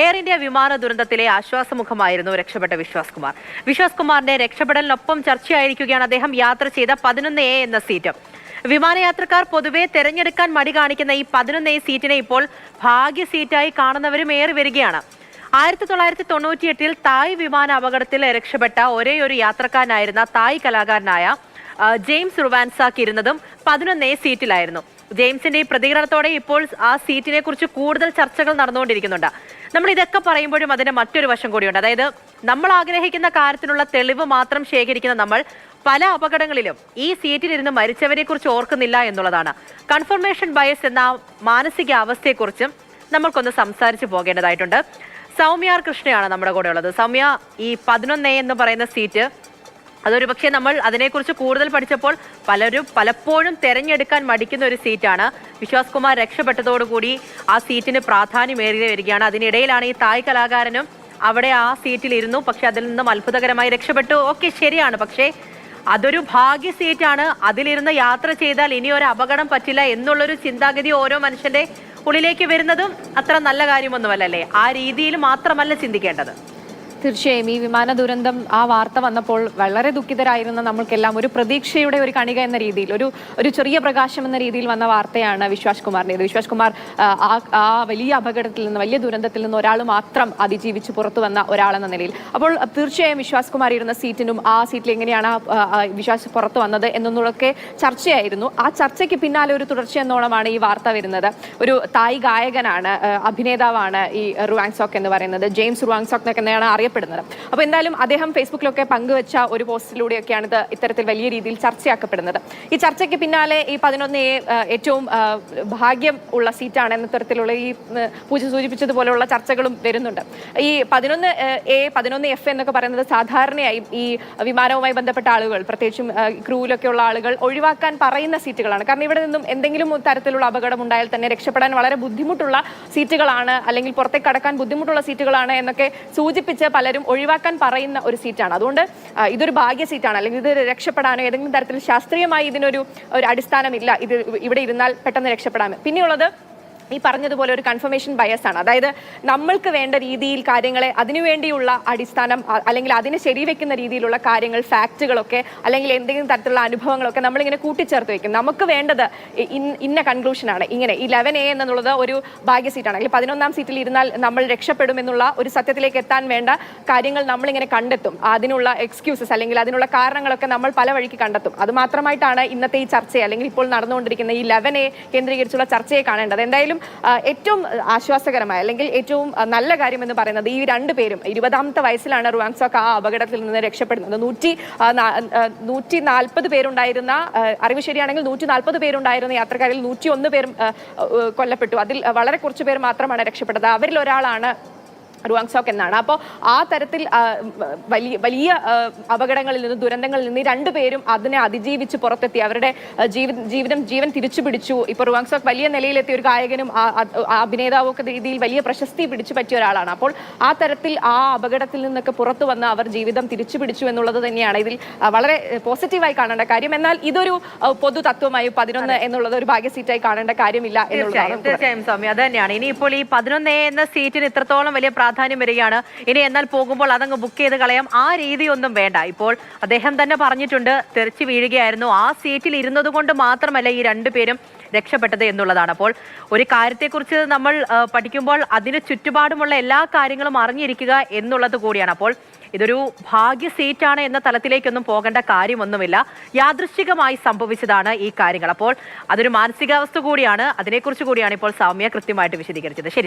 Air India വിമാന ദുരന്തത്തിലെ ആശ്വാസമുഖമായിരുന്നു രക്ഷപ്പെട്ട വിശ്വാസ് കുമാർ. വിശ്വാസ് കുമാറിന്റെ രക്ഷപ്പെടലിനൊപ്പം ചർച്ചയായിരിക്കുകയാണ് അദ്ദേഹം യാത്ര ചെയ്ത പതിനൊന്ന് എ എന്ന സീറ്റ്. വിമാനയാത്രക്കാർ പൊതുവെ തെരഞ്ഞെടുക്കാൻ മടി കാണിക്കുന്ന ഈ പതിനൊന്ന് എ സീറ്റിനെ ഇപ്പോൾ ഭാഗ്യ സീറ്റായി കാണുന്നവരും ഏറി വരികയാണ്. ആയിരത്തി തൊള്ളായിരത്തി തൊണ്ണൂറ്റിയെട്ടിൽ തായ് വിമാന അപകടത്തിൽ രക്ഷപ്പെട്ട ഒരേ ഒരു യാത്രക്കാരനായിരുന്ന തായ് കലാകാരനായ ജെയിംസ് റുവാൻസാക്ക് ഇരുന്നതും പതിനൊന്നേ സീറ്റിലായിരുന്നു. ജെയിംസിന്റെ ഈ പ്രതികരണത്തോടെ ഇപ്പോൾ ആ സീറ്റിനെ കുറിച്ച് കൂടുതൽ ചർച്ചകൾ നടന്നുകൊണ്ടിരിക്കുന്നുണ്ട്. നമ്മൾ ഇതൊക്കെ പറയുമ്പോഴും അതിന്റെ മറ്റൊരു വശം കൂടിയുണ്ട്. അതായത് നമ്മൾ ആഗ്രഹിക്കുന്ന കാര്യത്തിനുള്ള തെളിവ് മാത്രം ശേഖരിക്കുന്ന നമ്മൾ പല അപകടങ്ങളിലും ഈ സീറ്റിലിരുന്ന് മരിച്ചവരെ കുറിച്ച് ഓർക്കുന്നില്ല എന്നുള്ളതാണ്. കൺഫർമേഷൻ ബയസ് എന്ന മാനസിക അവസ്ഥയെക്കുറിച്ചും നമ്മൾക്കൊന്ന് സംസാരിച്ചു പോകേണ്ടതായിട്ടുണ്ട്. സൗമ്യ കൃഷ്ണയാണ് നമ്മുടെ കൂടെ ഉള്ളത്. സൗമ്യ ഈ പതിനൊന്ന് എന്ന് പറയുന്ന സീറ്റ് അതൊരു പക്ഷേ നമ്മൾ അതിനെക്കുറിച്ച് കൂടുതൽ പഠിച്ചപ്പോൾ പലരും പലപ്പോഴും തെരഞ്ഞെടുക്കാൻ മടിക്കുന്ന ഒരു സീറ്റാണ്. വിശ്വാസ് കുമാർ രക്ഷപ്പെട്ടതോടുകൂടി ആ സീറ്റിന് പ്രാധാന്യമേറി വരികയാണ്. അതിനിടയിലാണ് ഈ തായ് കലാകാരനും അവിടെ ആ സീറ്റിലിരുന്നു. പക്ഷെ അതിൽ നിന്നും അത്ഭുതകരമായി രക്ഷപ്പെട്ടു. ഓക്കെ ശരിയാണ്. പക്ഷേ അതൊരു ഭാഗ്യ സീറ്റാണ്. അതിലിരുന്ന് യാത്ര ചെയ്താൽ ഇനി ഒരു അപകടം പറ്റില്ല എന്നുള്ളൊരു ചിന്താഗതി ഓരോ മനുഷ്യന്റെ ഉള്ളിലേക്ക് വരുന്നതും അത്ര നല്ല കാര്യമൊന്നുമല്ലല്ലേ? ആ രീതിയിൽ മാത്രമല്ല ചിന്തിക്കേണ്ടത്. തീർച്ചയായും ഈ വിമാന ദുരന്തം ആ വാർത്ത വന്നപ്പോൾ വളരെ ദുഃഖിതരായിരുന്ന നമ്മൾക്കെല്ലാം ഒരു പ്രതീക്ഷയുടെ ഒരു കണിക എന്ന രീതിയിൽ ഒരു ഒരു ചെറിയ പ്രകാശം എന്ന രീതിയിൽ വന്ന വാർത്തയാണ് വിശ്വാസ് കുമാറിന്റെത്. വിശ്വാസ് കുമാർ ആ, വലിയ അപകടത്തിൽ നിന്ന് വലിയ ദുരന്തത്തിൽ നിന്ന് ഒരാൾ മാത്രം അതിജീവിച്ച് പുറത്തു വന്ന ഒരാളെന്ന നിലയിൽ. അപ്പോൾ തീർച്ചയായും വിശ്വാസ് കുമാർ ഇരുന്ന സീറ്റിനും ആ സീറ്റിൽ എങ്ങനെയാണ് വിശ്വാസ് പുറത്തു വന്നത് എന്നൊക്കെ ചർച്ചയായിരുന്നു. ആ ചർച്ചയ്ക്ക് പിന്നാലെ ഒരു തുടർച്ച എന്നോണമാണ് ഈ വാർത്ത വരുന്നത്. ഒരു തായ് ഗായകനാണ് അഭിനേതാവാണ് ഈ റുവാങ്സോക്ക് എന്ന് പറയുന്നത്. ജെയിംസ് റുവാങ്സോക്ക് എന്നൊക്കെയാണ് തന്നെയാണ് അറിയപ്പെടുന്നത് അപ്പോൾ എന്തായാലും അദ്ദേഹം ഫേസ്ബുക്കിലൊക്കെ പങ്കുവച്ച ഒരു പോസ്റ്റിലൂടെയൊക്കെയാണ് ഇത് ഇത്തരത്തിൽ വലിയ രീതിയിൽ ചർച്ചയാക്കപ്പെടുന്നത്. ഈ ചർച്ചയ്ക്ക് പിന്നാലെ ഈ പതിനൊന്ന് ഏറ്റവും ഭാഗ്യം ഉള്ള സീറ്റാണ് എന്ന തരത്തിലുള്ള ഈ പൂജ സൂചിപ്പിച്ചതുപോലെയുള്ള ചർച്ചകളും വരുന്നുണ്ട്. ഈ പതിനൊന്ന് എ പതിനൊന്ന് എഫ് എന്നൊക്കെ പറയുന്നത് സാധാരണയായി ഈ വിമാനവുമായി ബന്ധപ്പെട്ട ആളുകൾ പ്രത്യേകിച്ചും ക്രൂവിലൊക്കെ ഉള്ള ആളുകൾ ഒഴിവാക്കാൻ പറയുന്ന സീറ്റുകളാണ്. കാരണം ഇവിടെ നിന്നും എന്തെങ്കിലും തരത്തിലുള്ള അപകടം ഉണ്ടായാൽ തന്നെ രക്ഷപ്പെടാൻ വളരെ ബുദ്ധിമുട്ടുള്ള സീറ്റുകളാണ് അല്ലെങ്കിൽ പുറത്തേക്ക് കടക്കാൻ ബുദ്ധിമുട്ടുള്ള സീറ്റുകളാണ് എന്നൊക്കെ സൂചിപ്പിച്ച് പലരും ഒഴിവാക്കാൻ പറയുന്ന ഒരു സീറ്റാണ്. അതുകൊണ്ട് ഇതൊരു ഭാഗ്യ സീറ്റാണ്. അല്ലെങ്കിൽ ഇത് രക്ഷപ്പെടാനോ ഏതെങ്കിലും തരത്തിൽ ശാസ്ത്രീയമായി ഇതിനൊരു ഒരു അടിസ്ഥാനമില്ല. ഇത് ഇവിടെ ഇരുന്നാൽ പെട്ടെന്ന് രക്ഷപ്പെടാൻ. പിന്നെയുള്ളത് ഈ പറഞ്ഞതുപോലെ ഒരു കൺഫർമേഷൻ ബയസ് ആണ്. അതായത് നമ്മൾക്ക് വേണ്ട രീതിയിൽ കാര്യങ്ങളെ അതിനുവേണ്ടിയുള്ള അടിസ്ഥാനം അല്ലെങ്കിൽ അതിനെ ശരിവെക്കുന്ന രീതിയിലുള്ള കാര്യങ്ങൾ ഫാക്റ്റുകളൊക്കെ അല്ലെങ്കിൽ എന്തെങ്കിലും തരത്തിലുള്ള അനുഭവങ്ങളൊക്കെ നമ്മളിങ്ങനെ കൂട്ടിച്ചേർത്ത് വെക്കും. നമുക്ക് വേണ്ടത് ഇന്ന കൺക്ലൂഷനാണ് ഇങ്ങനെ ഈ ലെവൻ എ എന്നുള്ളത് ഒരു ഭാഗ്യ സീറ്റാണ് അല്ലെങ്കിൽ പതിനൊന്നാം സീറ്റിൽ ഇരുന്നാൽ നമ്മൾ രക്ഷപ്പെടുമെന്നുള്ള ഒരു സത്യത്തിലേക്ക് എത്താൻ വേണ്ട കാര്യങ്ങൾ നമ്മളിങ്ങനെ കണ്ടെത്തും. അതിനുള്ള എക്സ്ക്യൂസസ് അല്ലെങ്കിൽ അതിനുള്ള കാരണങ്ങളൊക്കെ നമ്മൾ പല വഴിക്ക് കണ്ടെത്തും. അത് മാത്രമായിട്ടാണ് ഇന്നത്തെ ഈ ചർച്ചയെ അല്ലെങ്കിൽ ഇപ്പോൾ നടന്നുകൊണ്ടിരിക്കുന്ന ഈ ലെവൻ എ കേന്ദ്രീകരിച്ചുള്ള ചർച്ചയെ കാണേണ്ടത്. എന്തായാലും ആ, ഏറ്റവും ആശ്വാസകരമായ അല്ലെങ്കിൽ ഏറ്റവും നല്ല കാര്യം എന്ന് പറയുന്നത് ഈ രണ്ട് പേരും ഇരുപതാമത്തെ വയസ്സിലാണ് റുവാങ്സോക്ക് ആ അപകടത്തിൽ നിന്ന് രക്ഷപ്പെടുന്നത്. നൂറ്റി നൂറ്റി നാൽപ്പത് പേരുണ്ടായിരുന്ന അറിവ് ശരിയാണെങ്കിൽ നൂറ്റി നാൽപ്പത് പേരുണ്ടായിരുന്ന യാത്രക്കാരിൽ നൂറ്റി ഒന്ന് പേരും കൊല്ലപ്പെട്ടു. അതിൽ വളരെ കുറച്ച് പേർ മാത്രമാണ് രക്ഷപ്പെട്ടത്. അവരിൽ ഒരാളാണ് റുവാങ്സോക്ക് എന്നാണ് അപ്പോൾ ആ തരത്തിൽ വലിയ വലിയ അപകടങ്ങളിൽ നിന്ന് ദുരന്തങ്ങളിൽ നിന്ന് രണ്ടു പേരും അതിനെ അതിജീവിച്ച് പുറത്തെത്തി. അവരുടെ ജീവിതം ജീവൻ തിരിച്ചു പിടിച്ചു. ഇപ്പോൾ റുവാങ്സോക്ക് വലിയ നിലയിലെത്തിയ ഒരു ഗായകനും അഭിനേതാവും ഒക്കെ രീതിയിൽ വലിയ പ്രശസ്തി പിടിച്ചു പറ്റിയ ഒരാളാണ്. അപ്പോൾ ആ തരത്തിൽ ആ അപകടത്തിൽ നിന്നൊക്കെ പുറത്തു വന്ന് അവർ ജീവിതം തിരിച്ചു പിടിച്ചു എന്നുള്ളത് തന്നെയാണ്. ഇതിൽ വളരെ പോസിറ്റീവായി കാണേണ്ട കാര്യം. എന്നാൽ ഇതൊരു പൊതു തത്വമായി പതിനൊന്ന് എന്നുള്ളത് ഒരു ഭാഗ്യ സീറ്റായി കാണേണ്ട കാര്യമില്ല എന്നുള്ളതാണ് തീർച്ചയായും സ്വാമി. അത് തന്നെയാണ്. ഇനിയിപ്പോൾ ഈ പതിനൊന്ന് എന്ന സീറ്റിന് ഇത്രത്തോളം വലിയ പ്രാധാന്യം വരികയാണ്. ഇനി എന്നാൽ പോകുമ്പോൾ അതങ്ങ് ബുക്ക് ചെയ്ത് കളയാം. ആ രീതിയൊന്നും വേണ്ട. ഇപ്പോൾ അദ്ദേഹം തന്നെ പറഞ്ഞിട്ടുണ്ട് തെറിച്ചു വീഴുകയായിരുന്നു. ആ സീറ്റിൽ ഇരുന്നത് കൊണ്ട് മാത്രമല്ല ഈ രണ്ടുപേരും രക്ഷപ്പെട്ടത് എന്നുള്ളതാണ്. അപ്പോൾ ഒരു കാര്യത്തെക്കുറിച്ച് നമ്മൾ പഠിക്കുമ്പോൾ അതിന് ചുറ്റുപാടുമുള്ള എല്ലാ കാര്യങ്ങളും അറിഞ്ഞിരിക്കുക എന്നുള്ളത് കൂടിയാണ്. അപ്പോൾ ഇതൊരു ഭാഗ്യ സീറ്റാണ് എന്ന തലത്തിലേക്കൊന്നും പോകേണ്ട കാര്യമൊന്നുമില്ല. യാദൃശ്ചികമായി സംഭവിച്ചതാണ് ഈ കാര്യങ്ങൾ. അപ്പോൾ അതൊരു മാനസികാവസ്ഥ കൂടിയാണ്. അതിനെക്കുറിച്ച് കൂടിയാണ് ഇപ്പോൾ സൗമ്യ കൃത്യമായിട്ട് വിശദീകരിച്ചത്. ശരി.